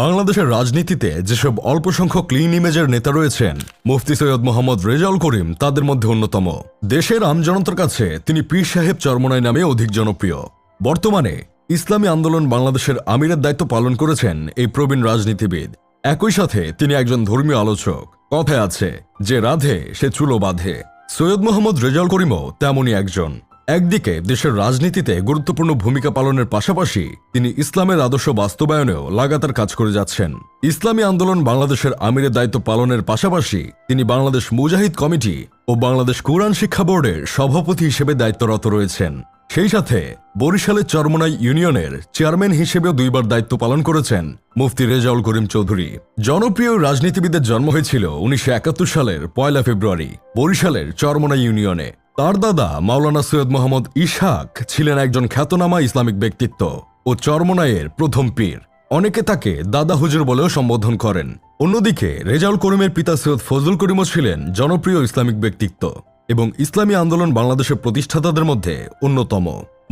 বাংলাদেশের রাজনীতিতে যেসব অল্প সংখ্যক ক্লিন ইমেজের নেতা রয়েছেন, মুফতি সৈয়দ মোহাম্মদ রেজাউল করিম তাদের মধ্যে অন্যতম। দেশের আমজনতার কাছে তিনি পীর সাহেব চরমনাই নামে অধিক জনপ্রিয়। বর্তমানে ইসলামী আন্দোলন বাংলাদেশের আমিরের দায়িত্ব পালন করেছেন এই প্রবীণ রাজনীতিবিদ। একই সাথে তিনি একজন ধর্মীয় আলোচক। কথায় আছে, যে রাধে সে চুলো বাঁধে। সৈয়দ মোহাম্মদ রেজাউল করিমও তেমনই একজন। একদিকে, দেশের রাজনীতিতে গুরুত্বপূর্ণ ভূমিকা পালনের পাশাপাশি তিনি ইসলামের আদর্শ বাস্তবায়নেও লাগাতার কাজ করে যাচ্ছেন। ইসলামী আন্দোলন বাংলাদেশের আমিরের দায়িত্ব পালনের পাশাপাশি তিনি বাংলাদেশ মুজাহিদ কমিটি ও বাংলাদেশ কোরআন শিক্ষা বোর্ডের সভাপতি হিসেবে দায়িত্বরত রয়েছেন। সেই সাথে বরিশালের চরমনাই ইউনিয়নের চেয়ারম্যান হিসেবেও দুইবার দায়িত্ব পালন করেছেন মুফতি রেজাউল করিম চৌধুরী। জনপ্রিয় রাজনীতিবিদের জন্ম হয়েছিল উনিশশো একাত্তর সালের পয়লা ফেব্রুয়ারি, বরিশালের চরমনাই ইউনিয়নে। তার দাদা মাওলানা সৈয়দ মোহাম্মদ ইশাক ছিলেন একজন খ্যাতনামা ইসলামিক ব্যক্তিত্ব ও চরমনাইয়ের প্রথম পীর। অনেকে তাকে দাদা হুজুর বলেও সম্বোধন করেন। অন্যদিকে রেজাউল করিমের পিতা সৈয়দ ফজলুল করিমও ছিলেন জনপ্রিয় ইসলামিক ব্যক্তিত্ব এবং ইসলামী আন্দোলন বাংলাদেশের প্রতিষ্ঠাতাদের মধ্যে অন্যতম।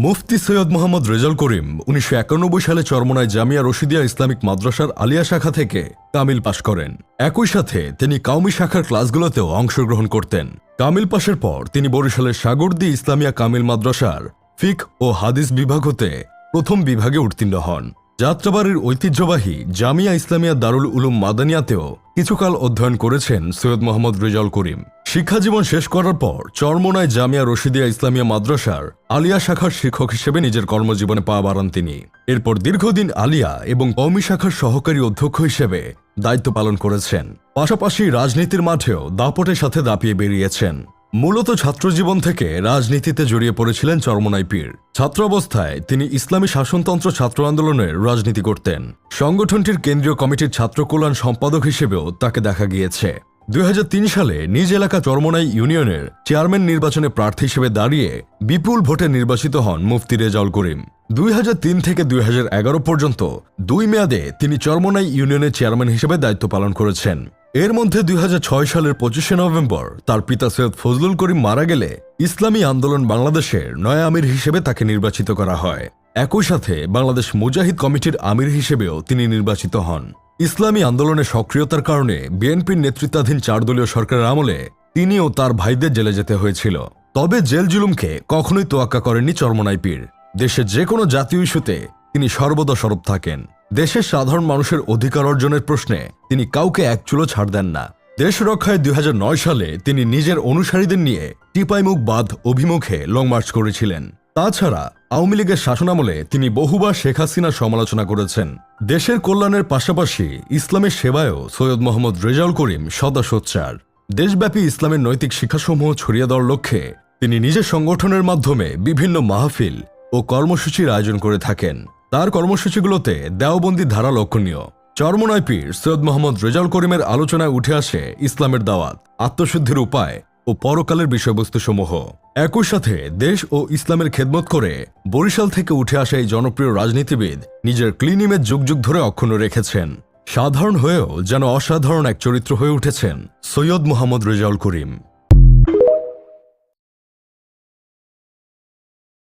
মুফতি সৈয়দ মোহাম্মদ রেজাল করিম উনিশশো একানব্বই সালে চরমনায় জামিয়া রশিদিয়া ইসলামিক মাদ্রাসার আলিয়া শাখা থেকে কামিল পাশ করেন। একই সাথে তিনি কাউমি শাখার ক্লাসগুলোতেও অংশগ্রহণ করতেন। কামিল পাশের পর তিনি বরিশালের সাগরদি ইসলামিয়া কামিল মাদ্রাসার ফিক ও হাদিস বিভাগ হতে প্রথম বিভাগে উত্তীর্ণ হন। যাত্রাবাড়ির ঐতিহ্যবাহী জামিয়া ইসলামিয়া দারুল উলুম মাদানিয়াতেও কিছুকাল অধ্যয়ন করেছেন সৈয়দ মোহাম্মদ রেজাল করিম। শিক্ষাজীবন শেষ করার পর চরমোনায় জামিয়া রশিদিয়া ইসলামিয়া মাদ্রাসার আলিয়া শাখার শিক্ষক হিসেবে নিজের কর্মজীবনে পা বাড়ান তিনি। এরপর দীর্ঘদিন আলিয়া এবং কওমি শাখার সহকারী অধ্যক্ষ হিসেবে দায়িত্ব পালন করেছেন। পাশাপাশি রাজনীতির মাঠেও দাপটের সাথে দাপিয়ে বেরিয়েছেন। মূলত ছাত্রজীবন থেকে রাজনীতিতে জড়িয়ে পড়েছিলেন চরমনাই পীর। ছাত্র অবস্থায় তিনি ইসলামী শাসনতন্ত্র ছাত্র আন্দোলনের রাজনীতি করতেন। সংগঠনটির কেন্দ্রীয় কমিটির ছাত্র কল্যাণ সম্পাদক হিসেবেও তাকে দেখা গিয়েছে। দুই হাজার তিন সালে নিজ এলাকা চরমনাই ইউনিয়নের চেয়ারম্যান নির্বাচনে প্রার্থী হিসেবে দাঁড়িয়ে বিপুল ভোটে নির্বাচিত হন মুফতি রেজাউল করিম। দুই হাজার তিন থেকে দুই হাজার এগারো পর্যন্ত দুই মেয়াদে তিনি চরমনাই ইউনিয়নের চেয়ারম্যান হিসেবে দায়িত্ব পালন করেছেন। এর মধ্যে দুই হাজার ছয় সালের পঁচিশে নভেম্বর তার পিতা সৈয়দ ফজলুল করিম মারা গেলে ইসলামী আন্দোলন বাংলাদেশের নয়া আমির হিসেবে তাকে নির্বাচিত করা হয়। একই সাথে বাংলাদেশ মুজাহিদ কমিটির আমির হিসেবেও তিনি নির্বাচিত হন। ইসলামী আন্দোলনের সক্রিয়তার কারণে বিএনপির নেতৃত্বাধীন চার দলীয় সরকারের আমলে তিনি ও তার ভাইদের জেলে যেতে হয়েছিল। তবে জেল জুলুমকে কখনোই তোয়াক্কা করেননি চরমনাই পীর। দেশের যে কোনো জাতীয় ইস্যুতে তিনি সর্বদা সরব থাকেন। দেশের সাধারণ মানুষের অধিকার অর্জনের প্রশ্নে তিনি কাউকে এক চুলো ছাড় দেন না। দেশ রক্ষায় দুই সালে তিনি নিজের অনুসারীদের নিয়ে টিপাইমুখ বাঁধ অভিমুখে লং মার্চ করেছিলেন। তাছাড়া আওয়ামী লীগের শাসনামলে তিনি বহুবার শেখ হাসিনার সমালোচনা করেছেন। দেশের কল্যাণের পাশাপাশি ইসলামের সেবায়ও সৈয়দ মোহাম্মদ রেজাউল করিম সদা সোচ্চার দেশব্যাপী ইসলামের নৈতিক শিক্ষাসমূহ ছড়িয়ে দেওয়ার লক্ষ্যে তিনি নিজের সংগঠনের মাধ্যমে বিভিন্ন মাহফিল ও কর্মসূচির আয়োজন করে থাকেন। তার কর্মসূচিগুলোতে দেওবন্দি ধারা লক্ষণীয়। চরমনায় পীর সৈয়দ মোহাম্মদ রেজাউল করিমের আলোচনায় উঠে আসে ইসলামের দাওয়াত, আত্মশুদ্ধির উপায় ও পরকালের বিষয়বস্তু সমূহ একই সাথে দেশ ও ইসলামের খেদমত করে বরিশাল থেকে উঠে আসা এই জনপ্রিয় রাজনীতিবিদ নিজের ক্লিন ইমেজ যুগ যুগ ধরে অক্ষুণ্ণ রেখেছেন। সাধারণ হয়েও যেন অসাধারণ এক চরিত্র হয়ে উঠেছেন সৈয়দ মোহাম্মদ রেজাউল করিম।